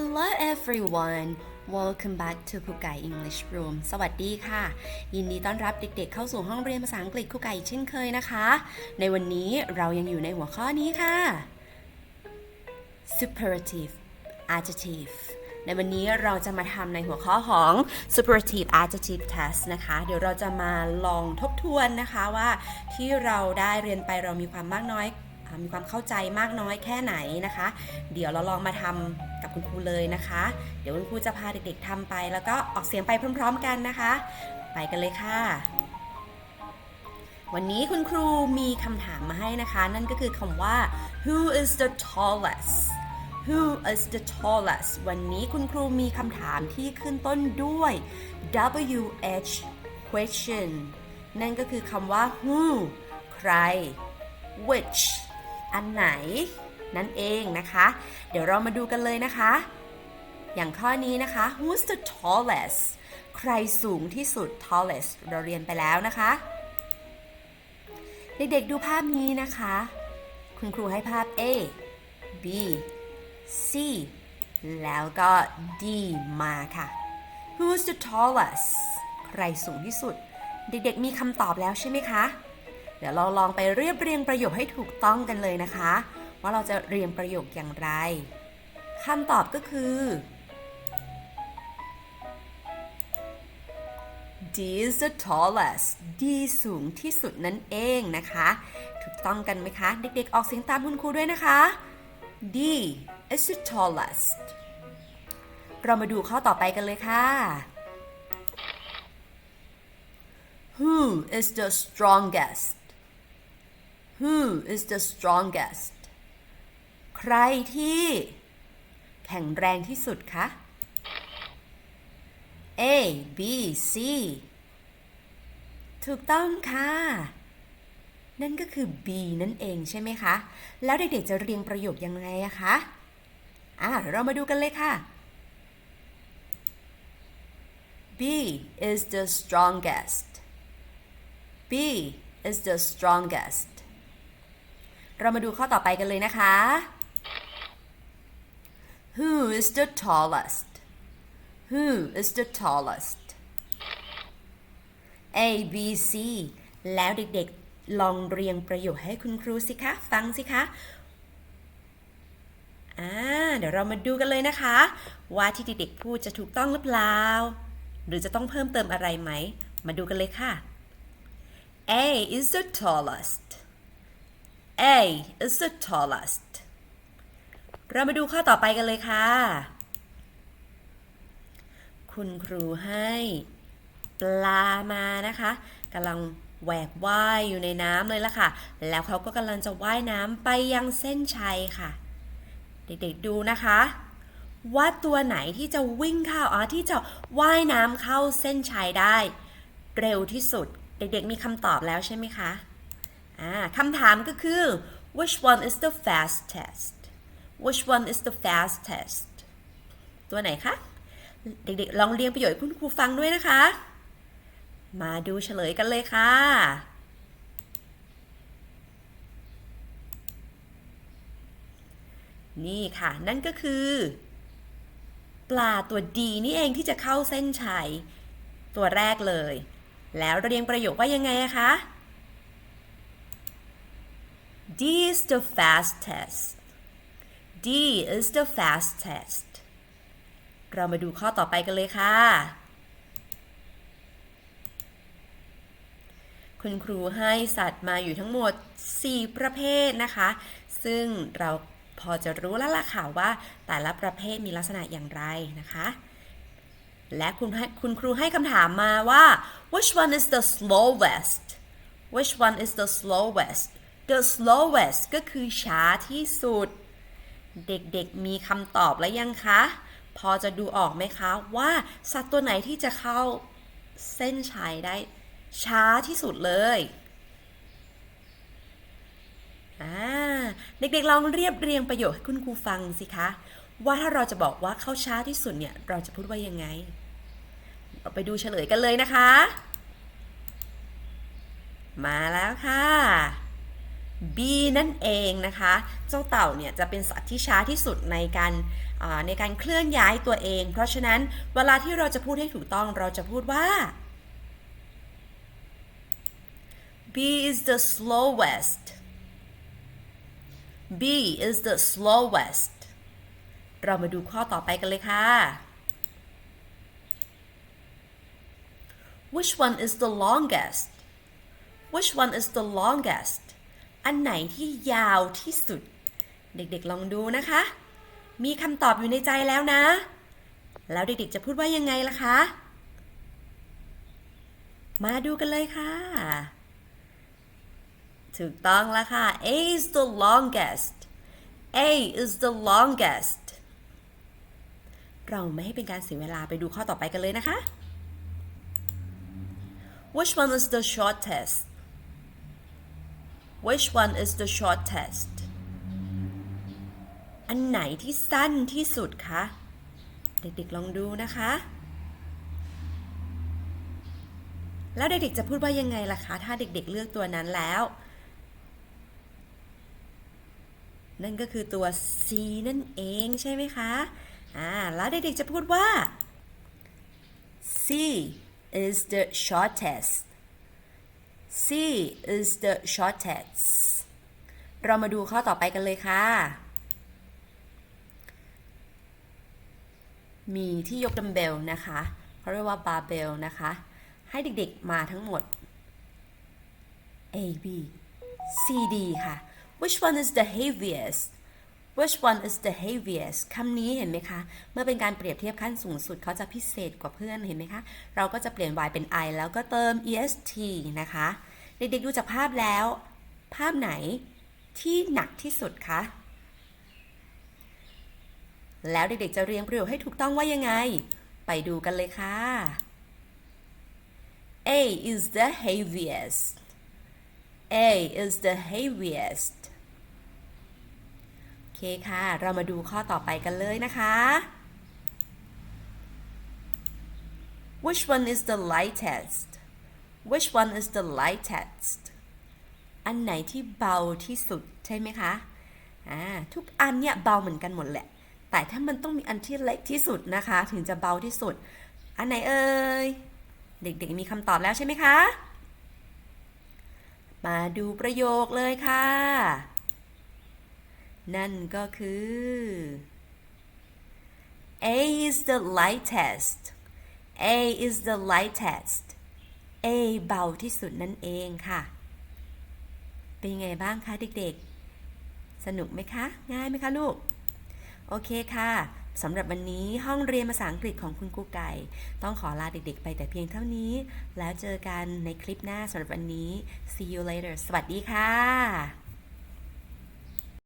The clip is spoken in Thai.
Hello everyone welcome back to ครูไก่ English Room สวัสดีค่ะ ยินดีต้อนรับเด็กๆ เข้าสู่ห้องเรียนภาษาอังกฤษครูไก่เช่นเคยนะคะ ในวันนี้เรายังอยู่ในหัวข้อนี้ค่ะ superlative adjective ในวันนี้เราจะมาทำในหัวข้อของ superlative adjective test นะคะ เดี๋ยวเราจะมาลองทบทวนนะคะว่าที่เราได้เรียนไปเรามีความมากน้อย มีความเข้าใจมากน้อยแค่ไหนนะคะ เดี๋ยวเราลองมาทำกับคุณครูเลยนะคะ เดี๋ยวคุณครูจะพาเด็กๆทำไป แล้วก็ออกเสียงไปพร้อม ๆ กันนะคะ ไปกันเลยค่ะ วันนี้คุณครูมีคำถามมาให้นะคะ นั่นก็คือคำว่า who is the tallest who is the tallest วันนี้คุณครูมีคำถามที่ขึ้นต้นด้วย wh question นั่นก็คือคำว่า who ใคร which อันไหน นั่นเองนะคะ เดี๋ยวเรามาดูกันเลยนะคะ อย่างข้อนี้นะคะ who's the tallest ใครสูงที่สุด tallest เราเรียนไปแล้วนะคะ เด็กๆดูภาพนี้นะคะ คุณครูให้ภาพ A B C แล้วก็ D มาค่ะ Who's the tallest ใครสูงที่สุด เด็กๆมีคำตอบแล้วใช่ไหมคะ ดี๋ยวเราลองไปเรียบเรียงประโยคให้ถูกต้องกันเลยนะคะ ว่าเราจะเรียงประโยคอย่างไรคำตอบก็คือ D is the tallest D สูงที่สุดนั่นเองนะคะ ถูกต้องกันไหมคะ เด็กๆ ออกเสียงตามคุณครูด้วยนะคะ D is the tallest เรามาดูข้อต่อไปกันเลยค่ะ Who is the strongest Who is the strongest ใครที่ แข็งแรงที่สุดคะ A B C ถูกต้องค่ะ นั่นก็คือ B นั่นเองใช่ไหมคะ แล้วเด็กๆจะเรียงประโยคยังไงอะคะอ่าเรามาดูกันเลยค่ะ B is the strongest B is the strongest เรามาดูข้อต่อไปกันเลยนะคะ Who is the tallest Who is the tallest A B C แล้วเด็กๆ ลองเรียงประโยคให้คุณครูสิคะ ฟังสิคะอ่าเดี๋ยวเรามาดูกันเลยนะคะ ว่าที่เด็กๆพูดจะถูกต้องหรือเปล่า หรือจะต้องเพิ่มเติมอะไรไหม มาดูกันเลยค่ะ A is the tallest A is the tallest เรามาดูข้อต่อไปกันเลยค่ะ คุณครูให้ปลามานะคะกำลังแหวกว่ายอยู่ในน้ำเลยล่ะค่ะ แล้วเขาก็กำลังจะว่ายน้ำไปยังเส้นชัยค่ะ เด็กๆดูนะคะ ว่าตัวไหนที่จะวิ่งเข้าอ๋อที่จะว่ายน้ำเข้าเส้นชัยได้ เร็วที่สุด เด็กๆมีคำตอบแล้วใช่ไหมคะ คำถามก็คือ which one is the fastest which one is the fastest ตัวไหนคะ เด็กๆ ลองเรียงประโยคให้คุณครูฟังด้วยนะคะ มาดูเฉลยกันเลยค่ะ นี่ค่ะ นั่นก็คือ ปลาตัวดีนี่เองที่จะเข้าเส้นชัย ตัวแรกเลย แล้วเรียงประโยคว่ายังไงคะ D is the fastest D is the fastest เรามาดูข้อต่อไปกันเลยค่ะ คุณครูให้สัตว์มาอยู่ทั้งหมด 4 ประเภทนะคะ ซึ่งเราพอจะรู้แล้วล่ะค่ะว่าแต่ละประเภทมีลักษณะอย่างไรนะคะ และคุณคุณครูให้คำถามมาว่า which one is the slowest which one is the slowest the slowest ก็คือช้าที่สุด เด็กๆมีคำตอบแล้วยังคะ พอจะดูออกไหมคะว่าสัตว์ตัวไหนที่จะเข้าเส้นชัยได้ ช้าที่สุดเลยอ่าเด็กๆลองเรียบเรียงประโยคให้คุณครูฟังสิคะ ว่าถ้าเราจะบอกว่าเข้าช้าที่สุดเนี่ย เราจะพูดว่ายังไง เราไปดูเฉลยกันเลยนะคะ มาแล้วค่ะ B นั่นเองนะคะ เจ้าเต่าเนี่ยจะเป็นสัตว์ที่ช้าที่สุดในการในการเคลื่อนย้ายตัวเอง เพราะฉะนั้นเวลาที่เราจะพูดให้ถูกต้องเราจะพูดว่า B is the slowest B is the slowest เรามาดูข้อต่อไปกันเลยค่ะ Which one is the longest Which one is the longest อันไหนที่ยาวที่สุด เด็กๆลองดูนะคะ มีคำตอบอยู่ในใจแล้วนะ แล้วเด็กๆจะพูดว่ายังไงล่ะคะ มาดูกันเลยค่ะ ถูกต้องแล้วค่ะ A is the longest A is the longest เราไม่ให้เป็นการเสียเวลาไปดูข้อต่อไปกันเลยนะคะ Which one is the shortest Which one is the shortest อันไหนที่สั้นที่สุดคะ เด็กๆลองดูนะคะ แล้วเด็กๆจะพูดว่ายังไงล่ะคะ ถ้าเด็กๆเลือกตัวนั้นแล้ว นั่นก็คือตัว C นั่นเองใช่ไหมคะ อ่า แล้วเด็กๆจะพูดว่า C is the shortest C is the shortest เรามาดูข้อต่อไปกันเลยค่ะ มีที่ยกดัมเบลนะคะเขาเรียกว่าบาร์เบลนะคะ ให้เด็กๆมาทั้งหมด A B C D ค่ะ Which one is the heaviest Which one is the heaviest คำนี้เห็นไหมคะ เมื่อเป็นการเปรียบเทียบขั้นสูงสุดเขาจะพิเศษกว่าเพื่อนเห็นไหมคะ เราก็จะเปลี่ยน y เป็น i แล้วก็เติม est นะคะ เด็กๆดูจากภาพแล้ว ภาพไหนที่หนักที่สุดคะ แล้วเด็กๆจะเรียงประโยคให้ถูกต้องว่ายังไง ไปดูกันเลยค่ะ A is the heaviest A is the heaviest เคค่ะ เรามาดูข้อต่อไปกันเลยนะคะ Which one is the lightest Which one is the lightest อันไหนที่เบาที่สุดใช่ไหมคะอ่าทุกอันเนี่ยเบาเหมือนกันหมดแหละ แต่ถ้ามันต้องมีอันที่เล็กที่สุดนะคะ ถึงจะเบาที่สุด อันไหนเอ่ย เด็กๆมีคำตอบแล้วใช่ไหมคะ มาดูประโยคเลยค่ะ นั่นก็คือ A is the lightest A is the lightest A เบาที่สุดนั่นเองค่ะ เป็นไงบ้างคะเด็กๆ สนุกไหมคะ ง่ายไหมคะลูก โอเคค่ะสำหรับวันนี้ห้องเรียนภาษาอังกฤษของคุณครูไก่ ต้องขอลาเด็กๆ ไปแต่เพียงเท่านี้ แล้วเจอกันในคลิปหน้าสำหรับวันนี้ see you later สวัสดีค่ะ